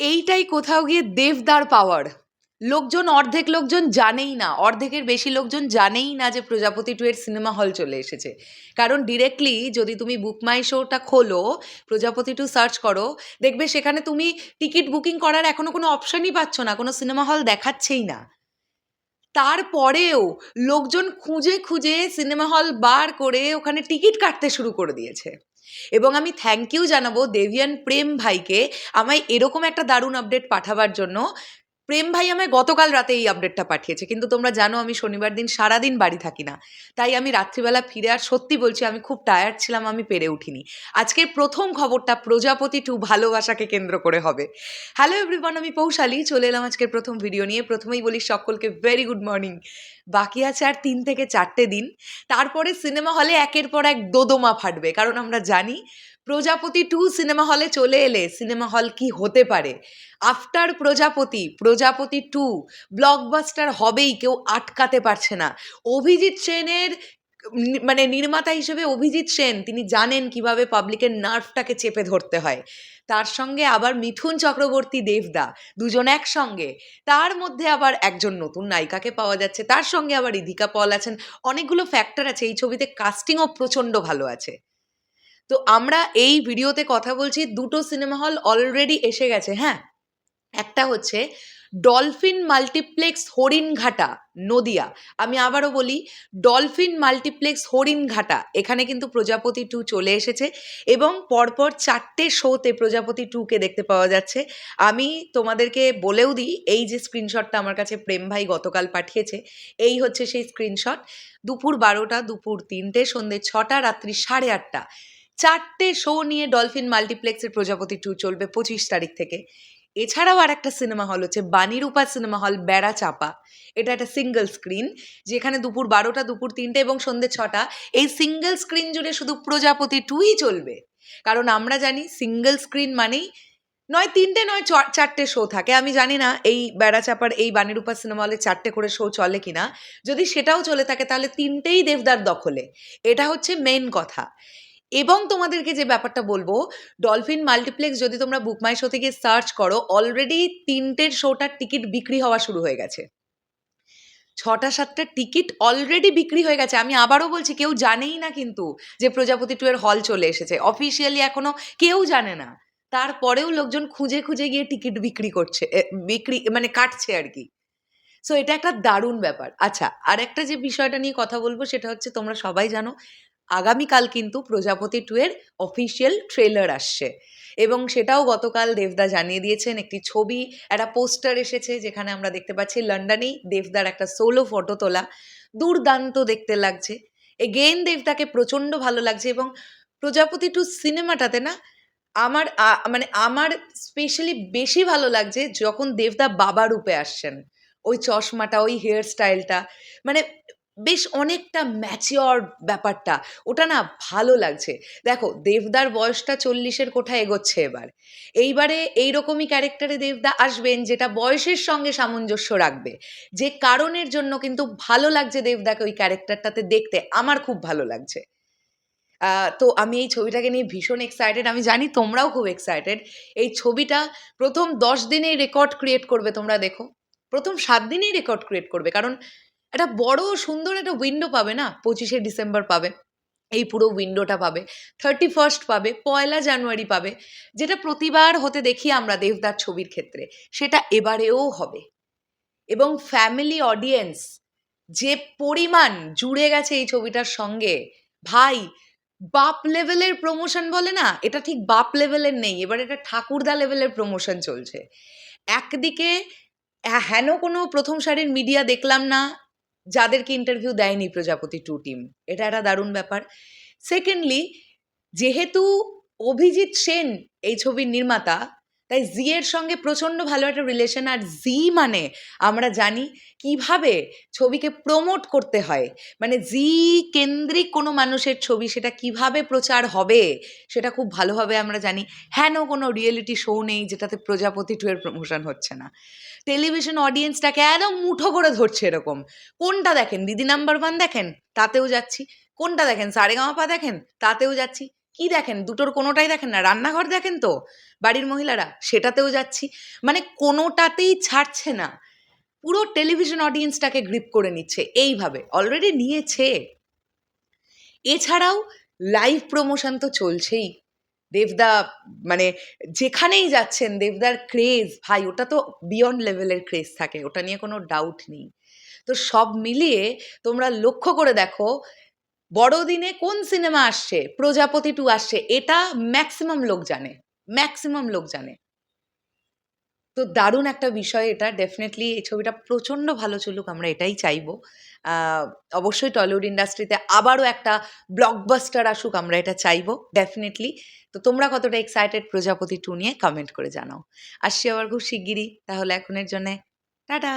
এইটাই কোথাও গিয়ে দেবদার পাওয়ার লোকজন, অর্ধেক লোকজন জানেই না, অর্ধেকের বেশি লোকজন জানেই না যে প্রজাপতি টু এর সিনেমা হল চলে এসেছে। কারণ ডিরেক্টলি যদি তুমি বুক মাই শোটা খোলো, প্রজাপতি টু সার্চ করো, দেখবে সেখানে তুমি টিকিট বুকিং করার এখনও কোনো অপশনই পাচ্ছ না, কোনো সিনেমা হল দেখাচ্ছেই না। তারপরেও লোকজন খুঁজে খুঁজে সিনেমা হল বার করে ওখানে টিকিট কাটতে শুরু করে দিয়েছে। এবং আমি থ্যাংক ইউ জানাব দেবিয়ান প্রেম ভাইকে আমায় এরকম একটা দারুণ আপডেট পাঠাবার জন্য। প্রেম ভাই আমায় গতকাল রাতে এই আপডেটটা পাঠিয়েছে। কিন্তু তোমরা জানো আমি শনিবার দিন সারাদিন বাড়ি থাকি না। তাই আমি রাত্রিবেলা ফিরে আর সত্যি বলছি, আমি খুব টায়ার্ড ছিলাম, আমি পেরে উঠিনি। আজকের প্রথম খবরটা প্রজাপতি টু ভালোবাসাকে কেন্দ্র করে হবে। হ্যালো এভরিওয়ান আমি পৌশালী। চলে এলাম আজকের প্রথম ভিডিও নিয়ে। প্রথমেই বলি সকলকে ভেরি গুড মর্নিং বাকি আছে আর তিন থেকে চারটে দিন। তারপরে সিনেমা হলে একের পর এক দোদমা ফাটবে। কারণ আমরা জানি প্রজাপতি টু সিনেমা হলে চলে এলে সিনেমা হল কি হতে পারে? After Projapati Projapati two blockbuster হবেই, কেউ আটকাতে পারছে না। অভিজিৎ সেনের মানে নির্মাতা হিসেবে অভিজিৎ সেন, তিনি জানেন কীভাবে পাবলিকের নার্ভটাকে চেপে ধরতে হয়। তার সঙ্গে আবার মিথুন চক্রবর্তী, দেবদা, দুজন একসঙ্গে। তার মধ্যে আবার একজন নতুন নায়িকাকে পাওয়া যাচ্ছে। তার সঙ্গে আবার ইধিকা পল আছেন। অনেকগুলো ফ্যাক্টর আছে। এই ছবিতে কাস্টিংও প্রচণ্ড ভালো আছে। তো আমরা এই ভিডিওতে কথা বলছি, দুটো সিনেমা হল অলরেডি এসে গেছে হ্যাঁ? একটা হচ্ছে ডলফিন মাল্টিপ্লেক্স হরিণঘাটা, নদিয়া। আমি আবারও বলি ডলফিন মাল্টিপ্লেক্স হরিণঘাটা, এখানে কিন্তু প্রজাপতি টু চলে এসেছে এবং পরপর চারটে শোতে প্রজাপতি টুকে দেখতে পাওয়া যাচ্ছে। আমি তোমাদেরকে বলেও দিই, এই যে স্ক্রিনশটটা আমার কাছে প্রেম ভাই গতকাল পাঠিয়েছে, এই হচ্ছে সেই স্ক্রিনশট দুপুর বারোটা, দুপুর তিনটে সন্ধ্যে ছটা, রাত্রি সাড়ে আটটা। চারটে শো নিয়ে ডলফিন মাল্টিপ্লেক্সের প্রজাপতি টু চলবে পঁচিশ তারিখ থেকে। এছাড়াও আর একটা সিনেমা হল হচ্ছে বাণীরূপা সিনেমা হল বেড়া চাপা। এটা একটা সিঙ্গেল স্ক্রিন যেখানে দুপুর বারোটা, দুপুর তিনটে এবং সন্ধ্যে ছটা। এই সিঙ্গেল স্ক্রিন জুড়ে শুধু প্রজাপতি টুই চলবে। কারণ আমরা জানি সিঙ্গেল স্ক্রিন মানেই নয় তিনটে, নয় চারটে শো থাকে। আমি জানি না এই বেড়া চাপার, এই বাণীরূপা সিনেমা হলে চারটে করে শো চলে কিনা। যদি সেটাও চলে থাকে তাহলে তিনটেই দেবদার দখলে। এটা হচ্ছে মেন কথা। এবং তোমাদেরকে যে ব্যাপারটা বলব ডলফিন মাল্টিপ্লেক্স যদি তোমরা বুকমাই শো থেকে সার্চ করো অলরেডি তিনটের শোটার টিকিট বিক্রি হওয়া শুরু হয়ে গেছে। ছটা, সাতটা টিকিট অলরেডি বিক্রি হয়ে গেছে। আমি আবারও বলছি, কেউ জানেই না কিন্তু যে প্রজাপতি টু এর হল চলে এসেছে। অফিসিয়ালি এখনও কেউ জানে না। তারপরেও লোকজন খুঁজে খুঁজে গিয়ে টিকিট বিক্রি করছে বিক্রি মানে কাটছে আর কি। সো এটা একটা দারুণ ব্যাপার। আচ্ছা আর একটা যে বিষয়টা নিয়ে কথা বলব, সেটা হচ্ছে তোমরা সবাই জানো আগামীকাল কিন্তু প্রজাপতি টু এর অফিসিয়াল ট্রেলার আসছে। এবং সেটাও গতকাল দেবদা জানিয়ে দিয়েছেন, একটি ছবি, একটা পোস্টার এসেছে যেখানে আমরা দেখতে পাচ্ছি লন্ডনেই দেবদার একটা সোলো ফটো তোলা। দুর্দান্ত দেখতে লাগছে। এগেইন দেবদাকে প্রচণ্ড ভালো লাগছে এবং প্রজাপতি টু সিনেমাটাতে না আমার মানে আমার স্পেশালি বেশি ভালো লাগছে যখন দেবদা বাবা রূপে আসছেন। ওই চশমাটা, ওই হেয়ার স্টাইলটা মানে বেশ অনেকটা ম্যাচিওর ব্যাপারটা। ওটা না ভালো লাগছে। দেখো, দেবদার বয়সটা চল্লিশের কোঠায় এগোচ্ছে এবার। এইবারে এইরকমই ক্যারেক্টারে দেবদা আসবেন, যেটা বয়সের সঙ্গে সামঞ্জস্য রাখবে। যে কারণের জন্য কিন্তু ভালো লাগছে দেবদাকে ওই ক্যারেক্টারটাতে দেখতে। আমার খুব ভালো লাগছে। তো আমি এই ছবিটাকে নিয়ে ভীষণ এক্সাইটেড আমি জানি তোমরাও খুব এক্সাইটেড এই ছবিটা প্রথম দশ দিনেই রেকর্ড ক্রিয়েট করবে তোমরা দেখো। প্রথম সাত দিনেই রেকর্ড ক্রিয়েট করবে। কারণ একটা বড় সুন্দর একটা উইন্ডো পাবে না? পঁচিশে ডিসেম্বর পাবে। এই পুরো উইন্ডোটা পাবে। থার্টি ফার্স্ট পাবে পয়লা জানুয়ারি পাবে। যেটা প্রতিবার হতে দেখি আমরা দেবদার ছবির ক্ষেত্রে সেটা এবারেও হবে। এবং ফ্যামিলি অডিয়েন্স যে পরিমাণ জুড়ে গেছে এই ছবিটার সঙ্গে ভাই বাপ লেভেলের প্রমোশন বলে না? এটা ঠিক বাপ লেভেলের নেই। এবার এটা ঠাকুরদা লেভেলের প্রমোশন চলছে। একদিকে হ্যাঁ, হেন কোনো প্রথম সারির মিডিয়া দেখলাম না। যাদেরকে ইন্টারভিউ দেয়নি প্রজাপতি টু টিম এটা একটা দারুণ ব্যাপার। সেকেন্ডলি যেহেতু অভিজিৎ সেন এই ছবির নির্মাতা তাই জি এর সঙ্গে প্রচণ্ড ভালো একটা রিলেশন আর জি মানে আমরা জানি কীভাবে ছবিকে প্রমোট করতে হয়। মানে জি কেন্দ্রিক কোনো মানুষের ছবি সেটা কীভাবে প্রচার হবে সেটা খুব ভালোভাবে আমরা জানি। হেন কোনো রিয়েলিটি শো নেই যেটাতে প্রজাপতি টু এর প্রমোশন হচ্ছে না। টেলিভিশন অডিয়েন্সটাকে একদম মুঠো করে ধরছে এরকম। কোনটা দেখেন? দিদি নাম্বার ওয়ান দেখেন? তাতেও যাচ্ছি। কোনটা দেখেন? সারেগামাপা দেখেন? তাতেও যাচ্ছি। কি দেখেন? দুটোর কোনোটাই দেখেন না। রান্নাঘর দেখেন তো? বাড়ির মহিলারা, সেটাতেও যাচ্ছি। মানে কোনোটাতেই ছাড়ছে না। পুরো টেলিভিশন অডিয়েন্সটাকে গ্রিপ করে নিচ্ছে এইভাবে। অলরেডি নিয়েছে। এছাড়াও লাইভ প্রমোশন তো চলছেই। দেবদা মানে যেখানেই যাচ্ছেন, দেবদার ক্রেজ ভাই, ওটা তো বিয়ন্ড লেভেলের ক্রেজ থাকে। ওটা নিয়ে কোনো ডাউট নেই। তো সব মিলিয়ে তোমরা লক্ষ্য করে দেখো বড়দিনে কোন সিনেমা আসছে? প্রজাপতি টু আসছে। এটা ম্যাক্সিমাম লোক জানে। ম্যাক্সিমাম লোক জানে। তো দারুণ একটা বিষয় এটা। ডেফিনেটলি এই ছবিটা প্রচণ্ড ভালো চলুক, আমরা এটাই চাইব। অবশ্যই টলিউড ইন্ডাস্ট্রিতে আবারও একটা ব্লকবাস্টার আসুক, আমরা এটা চাইব। ডেফিনেটলি তো তোমরা কতটা এক্সাইটেড প্রজাপতি টু নিয়ে? কমেন্ট করে জানাও। আসছি আবার খুব শিগগিরই। তাহলে এখনের জন্যে। টাটা!